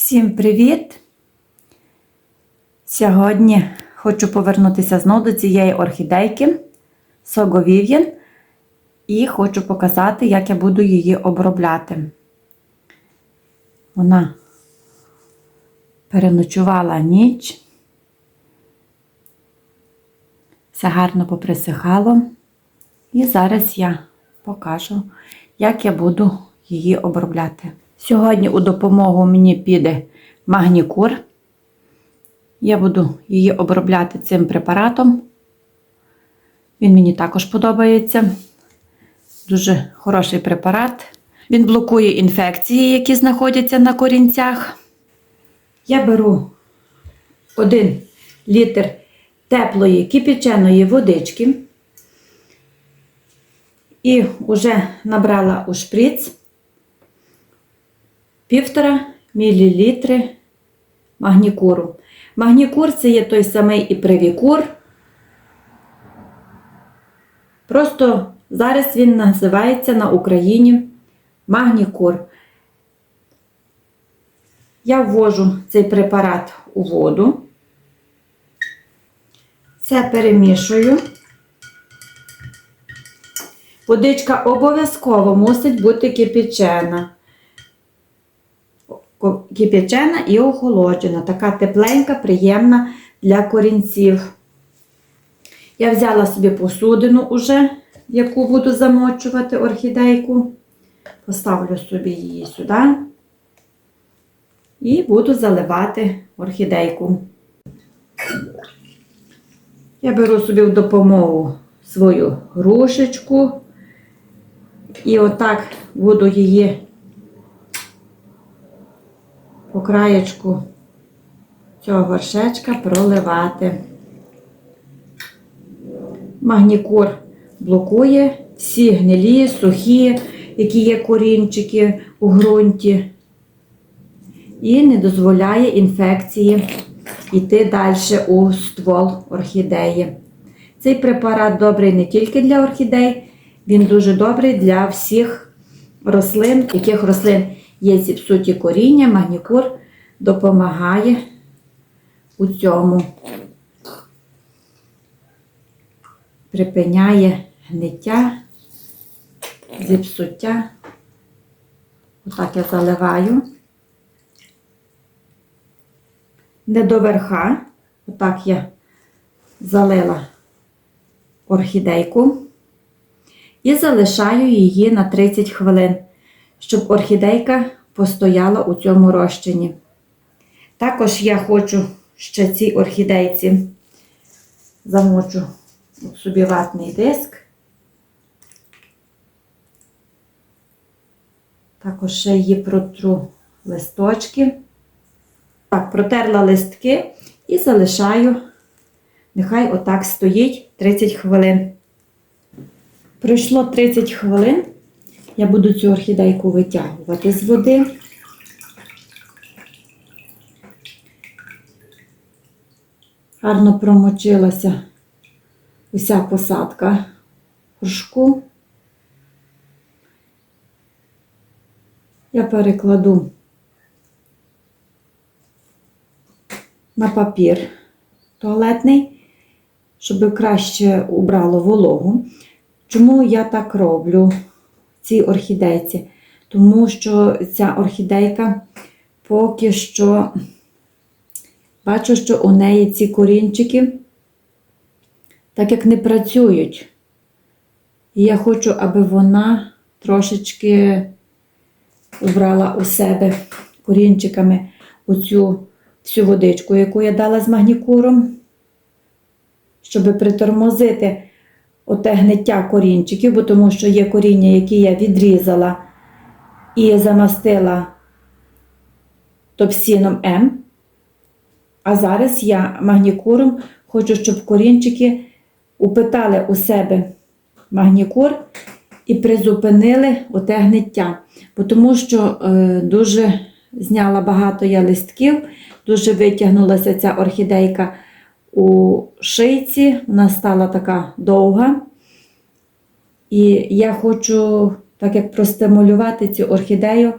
Всім привіт! Сьогодні хочу повернутися знову до цієї орхідейки Vivian і хочу показати, як я буду її обробляти. Вона переночувала ніч. Все гарно поприсихало. І зараз я покажу, як я буду її обробляти. Сьогодні у допомогу мені піде магнікур. Я буду її обробляти цим препаратом. Він мені також подобається. Дуже хороший препарат. Він блокує інфекції, які знаходяться на корінцях. Я беру 1 літр теплої кипяченої водички і вже набрала у шприц півтора мілілітри магнікуру. Магнікур це є той самий і привікур. Просто зараз він називається на Україні магнікур. Я ввожу цей препарат у воду. Це перемішую. Водичка обов'язково мусить бути кипячена. Кипячена і охолоджена. Така тепленька, приємна для корінців. Я взяла собі посудину уже, яку буду замочувати орхідейку. Поставлю собі її сюди. І буду заливати орхідейку. Я беру собі в допомогу свою грушечку. І отак буду її по краєчку цього горшечка проливати. Магнікур блокує всі гнилі, сухі, які є корінчики у ґрунті, і не дозволяє інфекції йти далі у ствол орхідеї. Цей препарат добрий не тільки для орхідей, він дуже добрий для всіх рослин, яких рослин є зіпсуті коріння, магнікур допомагає у цьому. Припиняє гниття, зіпсуття. Отак я заливаю. Не до верха. Отак я залила орхідейку і залишаю її на 30 хвилин, щоб орхідейка постояла у цьому розчині. Також я хочу ще цій орхідейці замочу собі ватний диск. Також ще її протру листочки. Так, протерла листки і залишаю, нехай отак стоїть 30 хвилин. Пройшло 30 хвилин, я буду цю орхідейку витягувати з води. Гарно промочилася уся посадка горшку. Я перекладу на папір туалетний, щоб краще убрало вологу. Чому я так роблю цій орхідейці? Тому що ця орхідейка поки що бачу, що у неї ці корінчики так як не працюють. І я хочу, аби вона трошечки убрала у себе корінчиками оцю всю водичку, яку я дала з магнікуром, щоб притормозити оте гниття корінчиків, бо тому що є коріння, які я відрізала і замастила топсіном М. А зараз я магнікуром хочу, щоб корінчики упитали у себе магнікур і призупинили оте гниття. Бо Тому що е, дуже зняла багато я листків, дуже витягнулася ця орхідейка у шийці, вона стала така довга. І я хочу, так як простимулювати цю орхідею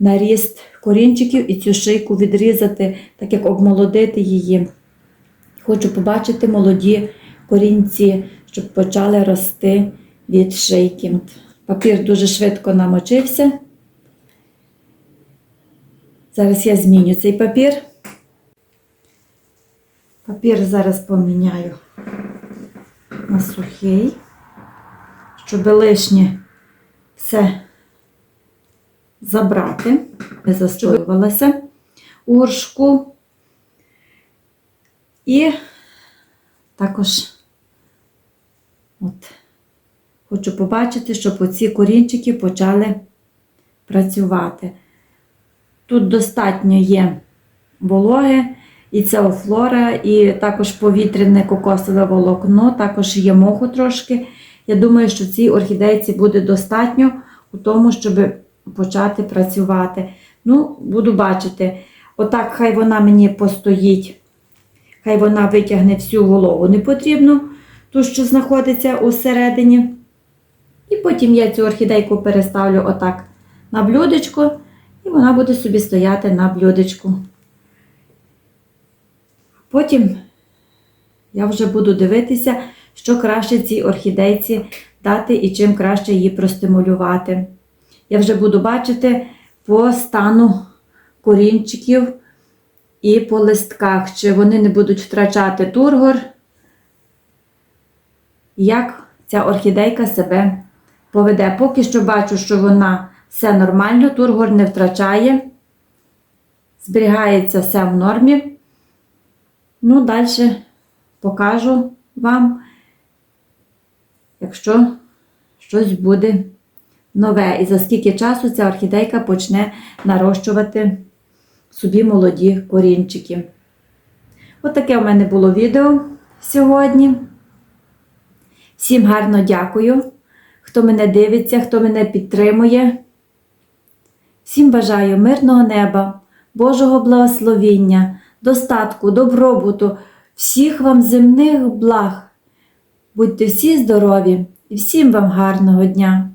на ріст корінчиків і цю шийку відрізати, так як обмолодити її. Хочу побачити молоді корінці, щоб почали рости від шийки. Папір дуже швидко намочився. Зараз я зміню цей папір. Папір зараз поміняю на сухий, щоб лишнє все забрати, не застоювалася у горшку. І також от, хочу побачити, щоб оці корінчики почали працювати. Тут достатньо є вологи, і цеофлора, і також повітряне кокосове волокно, також є моху трошки. Я думаю, що цій орхідейці буде достатньо у тому, щоб почати працювати. Ну, буду бачити. Отак, хай вона мені постоїть, хай вона витягне всю вологу не потрібно, ту, що знаходиться усередині. І потім я цю орхідейку переставлю отак на блюдечко, і вона буде собі стояти на блюдечку. Потім я вже буду дивитися, що краще цій орхідейці дати і чим краще її простимулювати. Я вже буду бачити по стану корінчиків і по листках, чи вони не будуть втрачати тургор, як ця орхідейка себе поведе. Поки що бачу, що вона все нормально, тургор не втрачає, зберігається все в нормі. Ну, далі покажу вам, якщо щось буде нове. І за скільки часу ця орхідейка почне нарощувати собі молоді корінчики. От таке у мене було відео сьогодні. Всім гарно дякую, хто мене дивиться, хто мене підтримує. Всім бажаю мирного неба, Божого благословіння, достатку, добробуту, всіх вам земних благ. Будьте всі здорові і всім вам гарного дня!